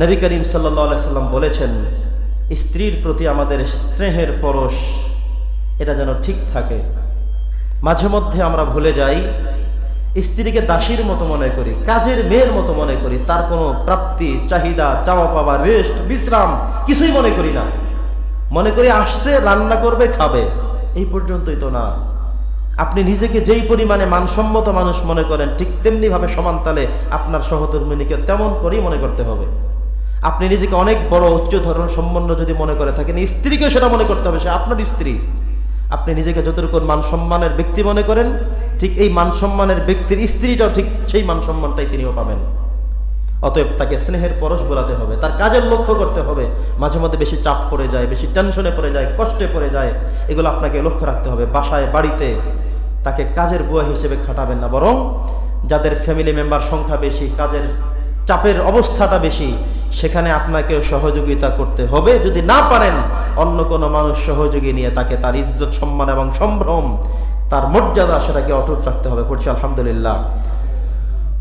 নবী করিম সাল্লা সাল্লাম বলেছেন, স্ত্রীর প্রতি আমাদের স্নেহের পরশ, এটা যেন ঠিক থাকে। মাঝে মধ্যে আমরা ভুলে যাই, স্ত্রীকে দাসীর মতো মনে করি, কাজের মেয়ের মতো মনে করি, তার কোনো প্রাপ্তি, চাহিদা, চাওয়া পাওয়া, রেস্ট, বিশ্রাম কিছুই মনে করি না। মনে করি আসছে, রান্না করবে, খাবে। এই পর্যন্তই তো না। আপনি নিজেকে যেই পরিমাণে মানসম্মত মানুষ মনে করেন, ঠিক তেমনিভাবে সমানতালে আপনার সহধর্মিনীকে তেমন করেই মনে করতে হবে। আপনি নিজেকে অনেক বড় উচ্চ ধরনের সম্বন্ধ যদি মনে করে থাকেন স্ত্রীকেও সেটা মনে করতে হবে, সে আপনার স্ত্রী। আপনি নিজেকে যতটুকু মান সম্মানের ব্যক্তি মনে করেন, ঠিক এই মান সম্মানের ব্যক্তির স্ত্রীটাও ঠিক সেই মান সম্মানটাই তিনিও পাবেন। অতএব তাকে স্নেহের পরশ বোলাতে হবে, তার কাজের লক্ষ্য করতে হবে। মাঝে মধ্যে বেশি চাপ পড়ে যায়, বেশি টেনশনে পড়ে যায়, কষ্টে পড়ে যায়, এগুলো আপনাকে লক্ষ্য রাখতে হবে। বাসায়, বাড়িতে তাকে কাজের বুয়া হিসেবে খাটাবেন না, বরং যাদের ফ্যামিলি মেম্বার সংখ্যা বেশি, কাজের চাপের অবস্থাটা বেশি, সেখানে আপনাকে সহযোগিতা করতে হবে। যদি না পারেন, অন্য কোনো মানুষ সহযোগী নিয়ে তাকে তার ইজ্জত, সম্মান এবং সম্ভ্রম, তার মর্যাদা সেটাকে অটুট রাখতে হবে। পড়ছি আলহামদুলিল্লাহ।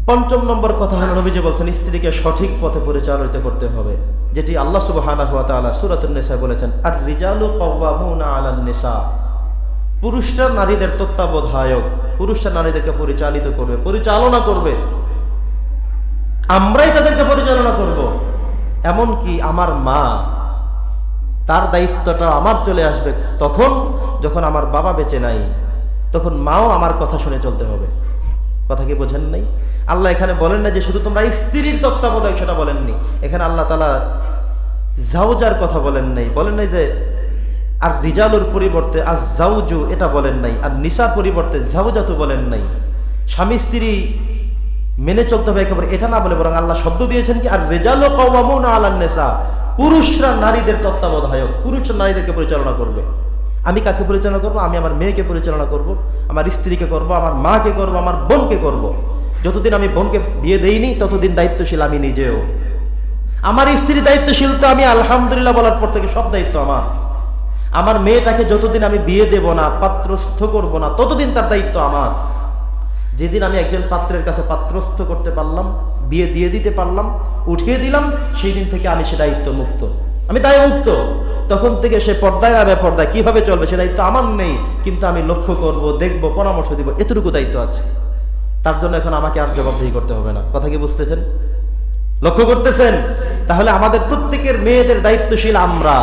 পঞ্চম নম্বর কথা হলো, নবীজি বলছেন, স্ত্রীকে সঠিক পথে পরিচালিত করতে হবে, যেটি আল্লাহ সূরাতুন নিসা বলেছেন আর রিজালু কাওয়ামুনা আলান পুরুষরা নারীদের তত্ত্বাবধায়ক, পুরুষরা নারীদেরকে পরিচালিত করবে, পরিচালনা করবে। আমরাই তাদেরকে পরিচালনা করব। এমন কি আমার মা, তার দায়িত্বটা আমার চলে আসবে তখন যখন আমার বাবা বেঁচে নাই, তখন মাও আমার কথা শুনে চলতে হবে। কথা কি বোঝেন নাই? আল্লাহ এখানে বলেন না যে শুধু তোমরা স্ত্রীর তত্ত্বাবধায়ক সেটা বলেননি। এখানে আল্লাহ তালা জাউজার কথা বলেন নাই। বলেন নাই যে, আর রিজালুর পরিবর্তে আর জাউজু এটা বলেন নাই। আর নিসার পরিবর্তে জাউজাতু বলেন নাই। স্বামী স্ত্রী মেনে চলতে হবে একেবারে, এটা না বলে বরং আল্লাহ শব্দ দিয়েছেন কি, আর রেজালো কওয়ামুন আলান নেসা, পুরুষরা নারীদের তত্ত্বাবধায়ক, পুরুষরা নারীদেরকে পরিচালনা করবে। আমি কাকে পরিচালনা করব? আমি আমার মেয়েকে পরিচালনা করব, আমার স্ত্রীকে করব, আমার মাকে করব, আমার বোনকে করব। যতদিন আমি বোনকে বিয়ে দেইনি, ততদিন দায়িত্বশীল আমি নিজেও। আমার স্ত্রী দায়িত্বশীল তো আমি, আলহামদুলিল্লাহ বলার পর থেকে সব দায়িত্ব আমার। আমার মেয়েটাকে যতদিন আমি বিয়ে দেব না, পাত্রস্থ করব না, ততদিন তার দায়িত্ব আমার। যেদিন আমি একজন পাত্রের কাছে পাত্রস্থ করতে পারলাম, বিয়ে দিয়ে দিতে পারলাম, উঠিয়ে দিলাম, সেই দিন থেকে আমি সে দায়িত্ব মুক্ত। আমি দায় মুক্ত। তখন থেকে সে পর্দায় না পর্দায়। কীভাবে চলবে? সে দায়িত্ব আমার নেই, কিন্তু আমি লক্ষ্য করব, দেখব, পরামর্শ দিব, এতটুকু দায়িত্ব আছে। তার জন্য এখন আমাকে আর জবাবদিহি করতে হবে না। কথা কি বুঝতেছেন? লক্ষ্য করতেছেন? তাহলে আমাদের প্রত্যেকের মেয়েদের দায়িত্বশীল আমরা।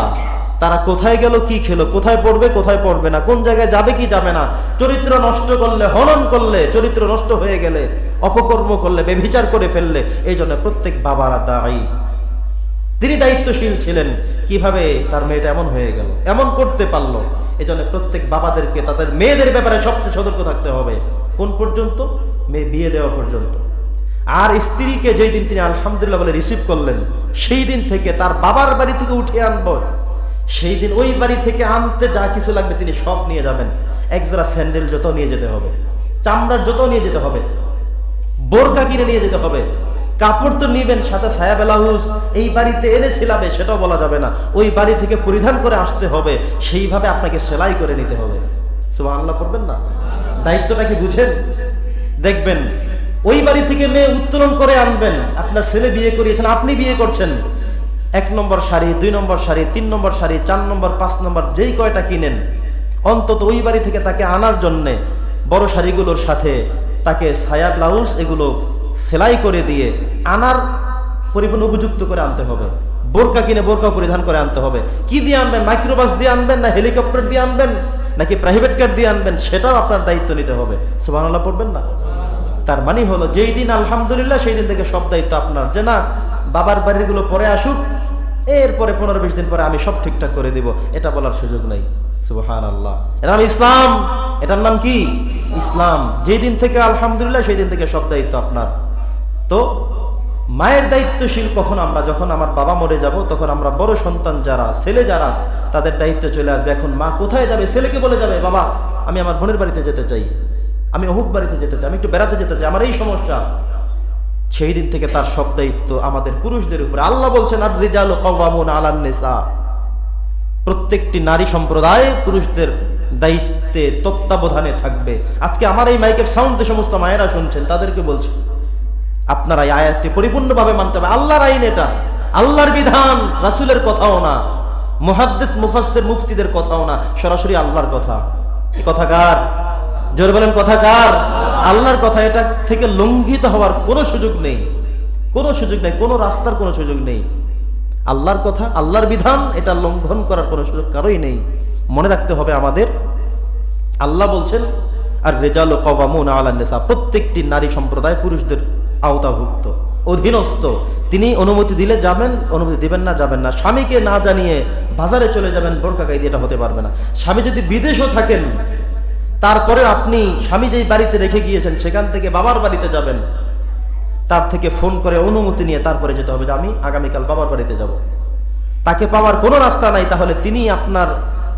তারা কোথায় গেল, কি খেলো, কোথায় পড়বে কোথায় পড়বে না, কোন জায়গায় যাবে, কি যাবে না, চরিত্র নষ্ট করলে, হনন করলে, চরিত্র নষ্ট হয়ে গেলে, অপকর্ম করলে বেভিচার করে ফেললে, এই জন্য প্রত্যেক বাবারা দায়ী। তিনি দায়িত্বশীল ছিলেন, কীভাবে তার মেয়েটা এমন হয়ে গেল, এমন করতে পারল, এই জন্য প্রত্যেক বাবাদেরকে, তাদের মেয়েদের ব্যাপারে সবচেয়ে সতর্ক থাকতে হবে। কোন পর্যন্ত? মেয়ে বিয়ে দেওয়া পর্যন্ত। আর স্ত্রীকে যেই দিন তিনি আলহামদুলিল্লাহ বলে রিসিভ করলেন, সেই দিন থেকে তার বাবার বাড়ি থেকে উঠে আনব। সেই দিন ওই বাড়ি থেকে আনতে যা কিছু লাগবে তিনি সব নিয়ে যাবেন। একজোড়া স্যান্ডেল যত নিয়ে যেতে হবে, চামড়ার যত নিয়ে যেতে হবে, বোরকা কিনে নিয়ে যেতে হবে, কাপড় তো নিবেন সাথে ছায়া ব্লাউজ, এই বাড়িতে এনে ছিলাবে সেটাও বলা যাবে না। ওই বাড়ি থেকে পরিধান করে আসতে হবে, সেইভাবে আপনাকে সেলাই করে নিতে হবে। সুবাহ আল্লাহ করবেন না? দায়িত্বটা কি বুঝেন? দেখবেন, ওই বাড়ি থেকে মেয়ে উত্তোলন করে আনবেন। আপনার ছেলে বিয়ে করিয়েছেন, আপনি বিয়ে করছেন। এক নম্বর শাড়ি, দুই নম্বর শাড়ি, তিন নম্বর শাড়ি, চার নম্বর, পাঁচ নম্বর, যেই কয়টা কিনেন, অন্তত ওই বাড়ি থেকে তাকে আনার জন্যে বড় শাড়িগুলোর সাথে তাকে ছায়া ব্লাউজ এগুলো সেলাই করে দিয়ে আনার পরিপূর্ণ উপযুক্ত করে আনতে হবে। বোরকা কিনে বোরকা পরিধান করে আনতে হবে। কি দিয়ে আনবেন? মাইক্রোবাস দিয়ে আনবেন না হেলিকপ্টার দিয়ে আনবেন? নাকি প্রাইভেট কার দিয়ে আনবেন? সেটাও আপনার দায়িত্ব নিতে হবে। সুবাহ পড়বেন না? তার মানে হলো, যেই দিন আলহামদুলিল্লাহ, সেই দিন থেকে সব দায়িত্ব আপনার যে না, বাবার বাড়িগুলো পরে আসুক এরপরে পনেরো বিশ দিন পরে আমি সব ঠিকঠাক করে দিব। এটা বলার সুযোগ নাই। সুবহান আল্লাহ এর নাম ইসলাম। এটার নাম কি? ইসলাম। যেই দিন থেকে আলহামদুলিল্লাহ, সেই দিন থেকে সব দায়িত্ব আপনার। তো মায়ের দায়িত্বশীল কখন আমরা? যখন আমার বাবা মরে যাব, তখন আমরা বড় সন্তান যারা, ছেলে যারা, তাদের দায়িত্ব চলে আসবে। এখন মা কোথায় যাবে? ছেলেকে বলে যাবে, বাবা, আমি আমার বোনের বাড়িতে যেতে চাই। আমি অমুক বাড়িতে যেতে চাই, আমি একটু বেড়াতে যেতে চাই। আমার এই সমস্যা। সেই দিন থেকে তার সব দায়িত্ব আমাদের পুরুষদের উপরে। আল্লাহ বলছেন আর কওয়ামুন আলান নিসা। প্রত্যেকটি নারী সম্প্রদায় পুরুষদের দায়িত্বে তত্ত্বাবধানে থাকবে। আজকে আমার এই মাইকের সাউন্ড যে সমস্ত মায়েরা শুনছেন, তাদেরকে বলছি, আপনারা এই আয়াতটি পরিপূর্ণভাবে মানতে হবে। আল্লাহর আইন এটা। আল্লাহর বিধান, রাসূলের কথাও না। মহাদ্দেস, মুফাসসির, মুফতিদের কথাও না। সরাসরি আল্লাহর কথা। কথাকার কথা কার? বলেন, কথা কার? আল্লাহর কথা এটা থেকে লঙ্ঘিত হওয়ার কোনো সুযোগ নেই। কোনো সুযোগ নেই, কোনো রাস্তার কোনো সুযোগ নেই। আল্লাহর কথা, আল্লাহর বিধান এটা লঙ্ঘন করার কোনো সুযোগ কারোই নেই। মনে রাখতে হবে আমাদের, আল্লাহ বলছেন আর রেজাল ও কবামুন আলান্নেসা প্রত্যেকটি নারী সম্প্রদায় পুরুষদের আওতাভুক্ত, অধীনস্থ। তিনি অনুমতি দিলে যাবেন, অনুমতি দিবেন না, যাবেন না। স্বামীকে না জানিয়ে বাজারে চলে যাবেন, বোরকা গাইদি এটা হতে পারবে না। স্বামী যদি বিদেশও থাকেন তারপরে আপনি স্বামী যেই বাড়িতে রেখে গিয়েছেন, সেখান থেকে বাবার বাড়িতে যাবেন। তার থেকে ফোন করে অনুমতি নিয়ে তারপরে যেতে হবে যে আমি আগামীকাল বাবার বাড়িতে যাব। তাকে পাওয়ার কোনো রাস্তা নাই, তাহলে তিনি আপনার,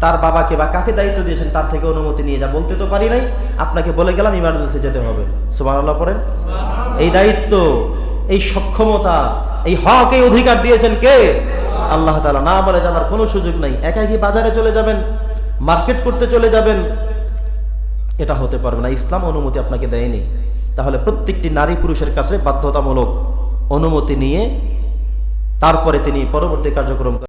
তার বাবাকে বা কাকে দায়িত্ব দিয়েছেন তার থেকে অনুমতি নিয়ে যা বলতে তো পারি নাই, আপনাকে বলে গেলাম ইমার্জেন্সি যেতে হবে। সুবহানাল্লাহ পড়েন। এই দায়িত্ব, এই সক্ষমতা, এই হক, এই অধিকার দিয়েছেন কে? আল্লাহ তালা না বলে যাবার কোনো সুযোগ নাই। একাকি বাজারে চলে যাবেন, মার্কেট করতে চলে যাবেন এটা হতে পারবে না। ইসলাম অনুমতি আপনাকে দেয়নি। তাহলে প্রত্যেকটি নারী পুরুষের কাছে বাধ্যতামূলক অনুমতি নিয়ে তারপরে তিনি পরবর্তী কার্যক্রম